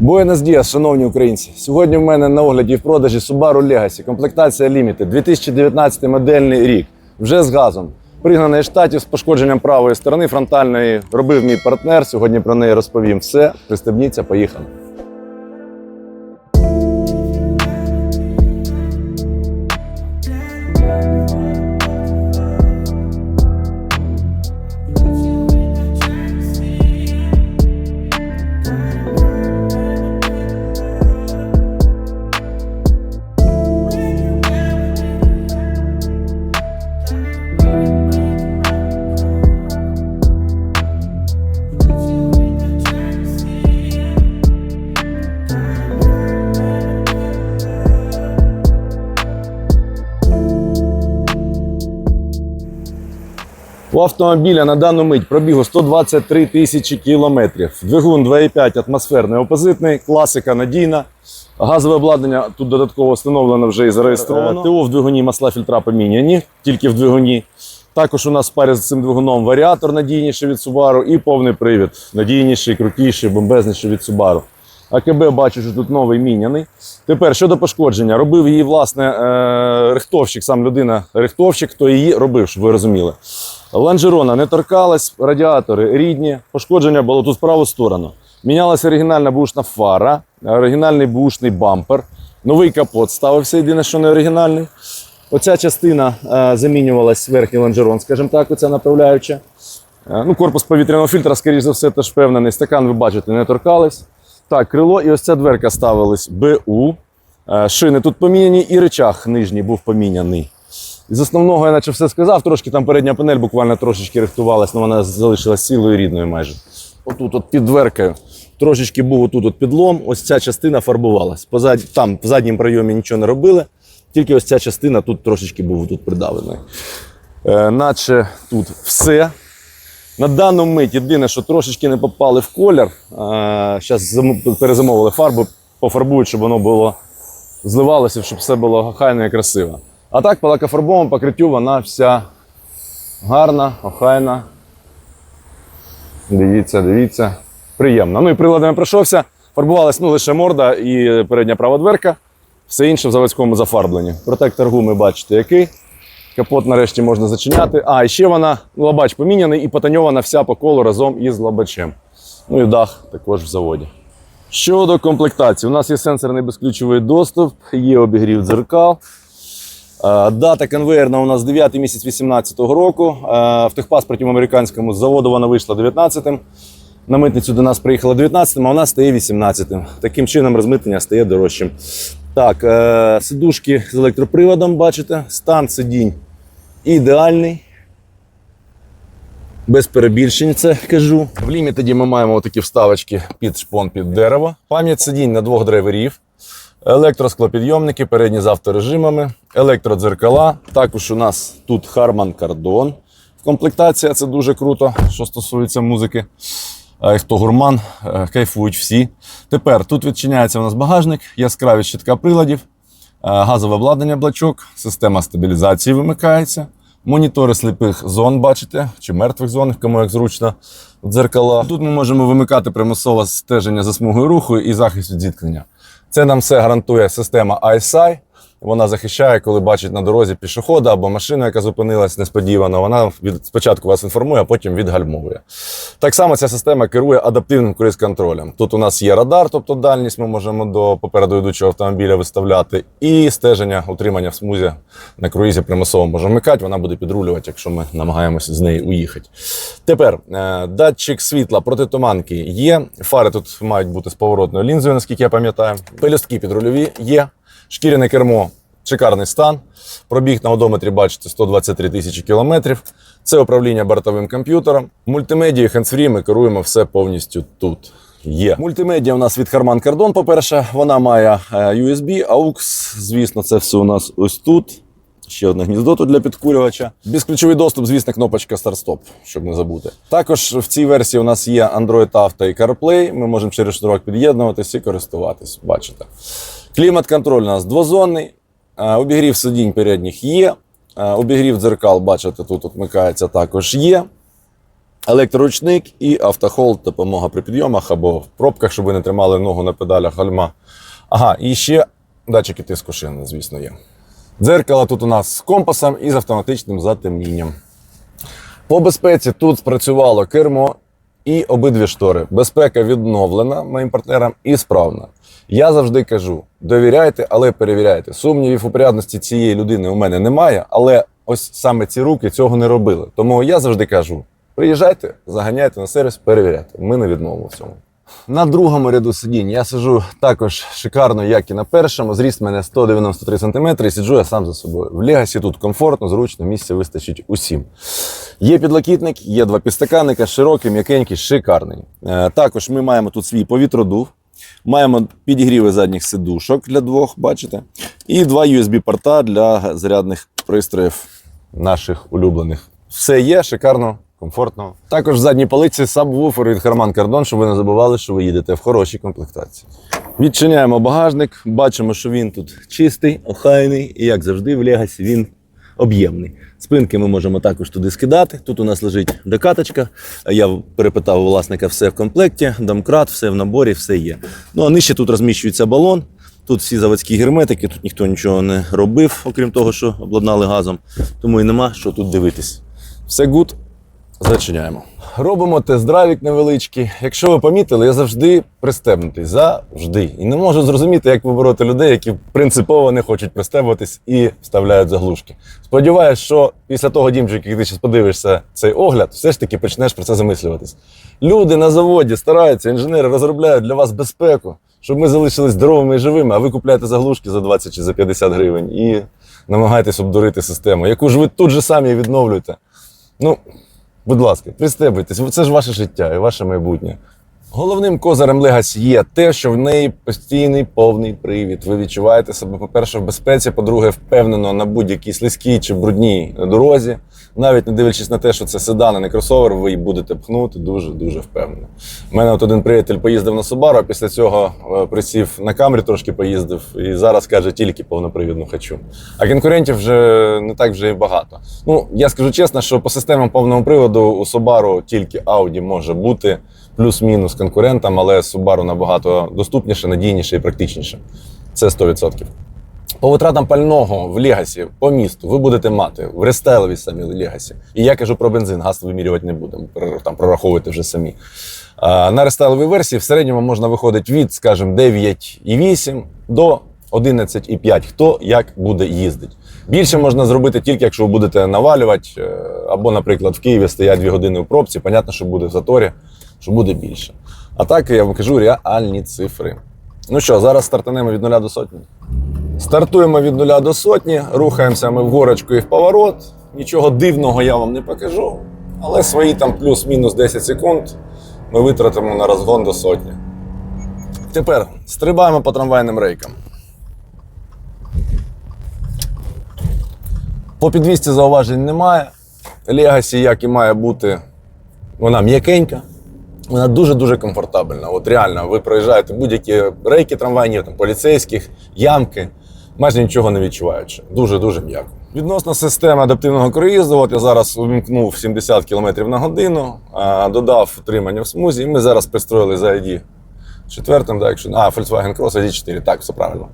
Буенос Діас, шановні українці. Сьогодні в мене на огляді в продажі Subaru Legacy, комплектація Limited, 2019 модельний рік, вже з газом. Пригнаний штатів з пошкодженням правої сторони фронтальної робив мій партнер. Сьогодні про неї розповім все. Пристебніться, поїхали. У автомобіля на дану мить пробігу 123 тисячі кілометрів. Двигун 2,5 атмосферний опозитний, класика надійна. Газове обладнання тут додатково встановлено вже і зареєстровано. ТО в двигуні масла фільтра поміняні, тільки в двигуні. Також у нас в парі з цим двигуном варіатор надійніший від Subaru і повний привід. Надійніший, крутіший, бомбезніший від Subaru. АКБ бачу, що тут новий міняний. Тепер щодо пошкодження, робив її, власне, е, рихтовщик, сам людина рихтовщик, хто її робив, щоб ви розуміли. Ланжерона не торкалась, радіатори рідні, пошкодження було тут в праву сторону. Мінялася оригінальна бушна фара, оригінальний бушний бампер, новий капот ставився, єдине, що не оригінальний. Оця частина е, замінювалась верхній лонжерон, скажімо так, оця направляюча. Е, Ну, корпус повітряного фільтра, скоріш за все, теж впевнений. Стакан, ви бачите, не торкались. Так, крило і ось ця дверка ставилась БУ. Е, Шини тут поміняні, і речах нижній був поміняний. З основного я наче все сказав, трошки там передня панель буквально трошечки рихтувалась, але вона залишилась цілою рідною майже. Отут, от під дверкою, трошечки був отут от підлом, ось ця частина фарбувалась. Позад... Там в задньому прийомі нічого не робили, тільки ось ця частина тут трошечки був тут придавлений. Е, наче тут все. На дану мить єдине, що трошечки не попали в колір. Зараз перезамовили фарбу, пофарбують, щоб воно було зливалося, щоб все було хайно і красиво. А так, по лакофарбовому покриттю вона вся гарна, охайна. Дивіться, дивіться. Приємно. Ну і приладами пройшовся. Фарбувалась ну, лише морда і передня права дверка. Все інше в заводському зафарбленні. Протектор гуми бачите який. Капот нарешті можна зачиняти. А, і ще вона лабач поміняний і потоньована вся по колу разом із лабачем. Ну і дах також в заводі. Щодо комплектації, у нас є сенсорний безключовий доступ, є обігрів дзеркал. Е, Дата конвейерна у нас 9 місяць 2018 року. Е, В техпаспорті американському з заводу вона вийшла 19-м. На митницю до нас приїхала 19-м, а нас стає 18-м. Таким чином розмитнення стає дорожчим. Так, е, сидушки з електроприводом, бачите, стан сидінь ідеальний. Без перебільшень це кажу. В лімітеді ми маємо такі вставочки під шпон під дерево. Пам'ять сидінь на двох драйверів. Електросклопідйомники, передні з авторежимами, електродзеркала. Також у нас тут Harman Kardon. Комплектація це дуже круто, що стосується музики. Е, Хто гурман, е, кайфують всі. Тепер тут відчиняється у нас багажник, яскраві щитка приладів, е, газове обладнання блачок, система стабілізації вимикається, монітори сліпих зон, бачите, чи мертвих зон, кому як зручно, дзеркала. Тут ми можемо вимикати примусове стеження за смугою руху і захист від зіткнення. Це нам все гарантує система ISI. Вона захищає, коли бачить на дорозі пішохода або машину, яка зупинилась несподівано. Вона від спочатку вас інформує, а потім відгальмовує. Так само ця система керує адаптивним круїз-контролем. Тут у нас є радар, тобто дальність ми можемо до попереду йдучого автомобіля виставляти, і стеження, утримання в смузі на круїзі примусово можемо вмикати. Вона буде підрулювати, якщо ми намагаємося з неї уїхати. Тепер е, датчик світла протитуманки є. Фари тут мають бути з поворотною лінзою, наскільки я пам'ятаю. Пелюстки підрульові є. Шкіряне кермо шикарний стан. Пробіг на одометрі, бачите, 123 тисячі кілометрів. Це управління бортовим комп'ютером. Мультимедію, хендсфрі ми керуємо все повністю тут. Є. Мультимедіа у нас від Harman Kardon, по-перше, вона має е, USB, AUX, звісно, це все у нас ось тут. Ще одне гніздо тут для підкурювача. Безключовий доступ, звісно, кнопочка старт-стоп, щоб не забути. Також в цій версії у нас є Android Auto і CarPlay. Ми можемо через шнурок під'єднуватись і користуватись. Бачите. Клімат-контроль у нас двозонний. Е, Обігрів сидінь передніх є. Е, Обігрів дзеркал, бачите, тут от вмикається також є. електроручник і автохолд, допомога при підйомах або в пробках, щоб ви не тримали ногу на педалях гальма. Ага, і ще датчики тиску шини, звісно, є. Дзеркало тут у нас з компасом і з автоматичним затемнінням. По безпеці тут спрацювало кермо і обидві штори. Безпека відновлена моїм партнерам і справна. Я завжди кажу: довіряйте, але перевіряйте. Сумнівів у порядності цієї людини у мене немає, але ось саме ці руки цього не робили. Тому я завжди кажу: приїжджайте, заганяйте на сервіс, перевіряйте. Ми не відмовимо в цьому. На другому ряду сидінь я сиджу також шикарно, як і на першому. Зріст мене 193 см і сиджу я сам за собою. В Легасі тут комфортно, зручно, місця вистачить усім. Є підлокітник, є два підстаканника, широкий, м'якенький, шикарний. Е, також ми маємо тут свій повітродув, маємо підігріви задніх сидушок для двох, бачите, і два USB-порта для зарядних пристроїв наших улюблених. Все є, шикарно, комфортно. Також в задній полиці сабвуфер від Harman Kardon, щоб ви не забували, що ви їдете в хорошій комплектації. Відчиняємо багажник, бачимо, що він тут чистий, охайний, і як завжди, в Легасі він об'ємний. Спинки ми можемо також туди скидати. Тут у нас лежить докаточка. Я перепитав у власника все в комплекті, домкрат, все в наборі, все є. Ну а нижче тут розміщується балон. Тут всі заводські герметики, тут ніхто нічого не робив, окрім того, що обладнали газом. Тому і нема що тут дивитись. Все гуд. Зачиняємо. Робимо тест-драйвік невеличкий. Якщо ви помітили, я завжди пристебнутий. Завжди. І не можу зрозуміти, як вибороти людей, які принципово не хочуть пристебуватись і вставляють заглушки. Сподіваюсь, що після того, Дімчик, як ти зараз подивишся цей огляд, все ж таки почнеш про це замислюватись. Люди на заводі стараються, інженери розробляють для вас безпеку, щоб ми залишились здоровими і живими, а ви купляєте заглушки за 20 чи за 50 гривень і намагаєтесь обдурити систему, яку ж ви тут же самі відновлюєте. Ну, Будь ласка, пристебуйтесь, це ж ваше життя і ваше майбутнє. Головним козирем Легас є те, що в неї постійний повний привід. Ви відчуваєте себе, по-перше, в безпеці, по-друге, впевнено на будь-якій слизькій чи брудній дорозі. Навіть не дивлячись на те, що це седан, а не кросовер, ви будете пхнути дуже-дуже впевнено. У мене от один приятель поїздив на Subaru, а після цього е, присів на камері, трошки поїздив, і зараз каже, тільки повнопривідну хочу. А конкурентів вже не так вже і багато. Ну, я скажу чесно, що по системам повного приводу у Subaru тільки Audi може бути плюс-мінус конкурентам, але Subaru набагато доступніше, надійніше і практичніше. Це 100%. По витратам пального в Легасі по місту ви будете мати в рестайловій самі Легасі. І я кажу про бензин, газ вимірювати не будемо, там прораховуйте вже самі. А, на рестайловій версії в середньому можна виходити від, скажімо, 9,8 до 11,5, хто як буде їздити. Більше можна зробити тільки, якщо ви будете навалювати, е, або, наприклад, в Києві стоять 2 години у пробці, понятно, що буде в заторі, що буде більше. А так я вам кажу реальні цифри. Ну що, зараз стартанемо від 0 до сотні. Стартуємо від 0 до сотні, рухаємося ми в горочку і в поворот. Нічого дивного я вам не покажу, але свої там плюс-мінус 10 секунд ми витратимо на розгон до сотні. Тепер стрибаємо по трамвайним рейкам. По підвісці зауважень немає. Легасі, як і має бути, вона м'якенька. Вона дуже-дуже комфортабельна. От реально, ви проїжджаєте будь-які рейки трамвайні, там, поліцейських, ямки, майже нічого не відчуваючи. Дуже-дуже м'яко. Відносно системи адаптивного круїзу, от я зараз увімкнув 70 км на годину, додав утримання в смузі, і ми зараз пристроїли за ID четвертим, да, якщо а, Volkswagen Cross ID 4, так, все правильно.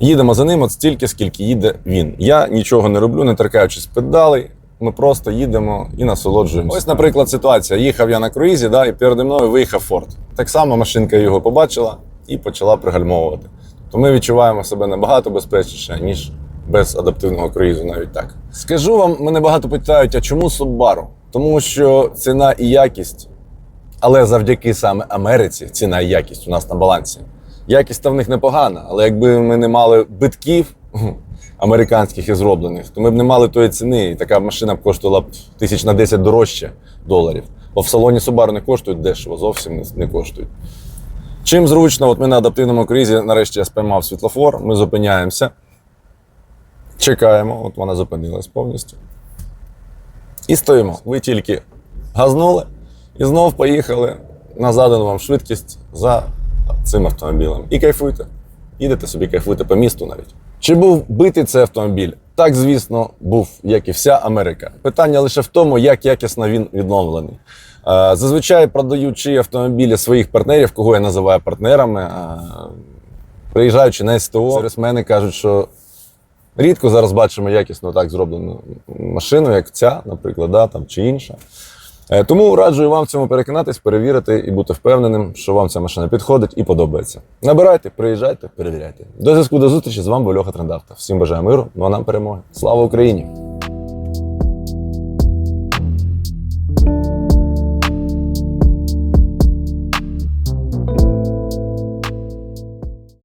Їдемо за ним от стільки, скільки їде він. Я нічого не роблю, не торкаючись педалей. Ми просто їдемо і насолоджуємося. Ось, наприклад, ситуація. Їхав я на круїзі, да, і переді мною виїхав Форд. Так само машинка його побачила і почала пригальмовувати. То ми відчуваємо себе набагато безпечніше, ніж без адаптивного круїзу, навіть так. Скажу вам, мене багато питають, а чому Subaru? Тому що ціна і якість, але завдяки саме Америці ціна і якість у нас на балансі. Якість та в них непогана, але якби ми не мали битків американських і зроблених, то ми б не мали тої ціни, і така машина б коштувала б тисяч на 10 дорожче доларів. Бо в салоні Subaru не коштують дешево, зовсім не, коштують. Чим зручно, от ми на адаптивному кризі, нарешті я спіймав світлофор, ми зупиняємося, чекаємо, от вона зупинилась повністю. І стоїмо. Ви тільки газнули і знов поїхали на задану вам швидкість за цим автомобілем. І кайфуйте. Їдете собі, кайфуйте по місту навіть. Чи був битий цей автомобіль? так, звісно, був, як і вся Америка. Питання лише в тому, як якісно він відновлений. Е, Зазвичай продаючи автомобілі своїх партнерів, кого я називаю партнерами, е, приїжджаючи на СТО, сервісмени кажуть, що рідко зараз бачимо якісно так зроблену машину, як ця, наприклад, да, там, чи інша. Е, Тому раджу вам в цьому переконатись, перевірити і бути впевненим, що вам ця машина підходить і подобається. Набирайте, приїжджайте, перевіряйте. До зв'язку до зустрічі з вами був Льоха Трендавта. Всім бажаю миру, ну а нам перемоги. Слава Україні!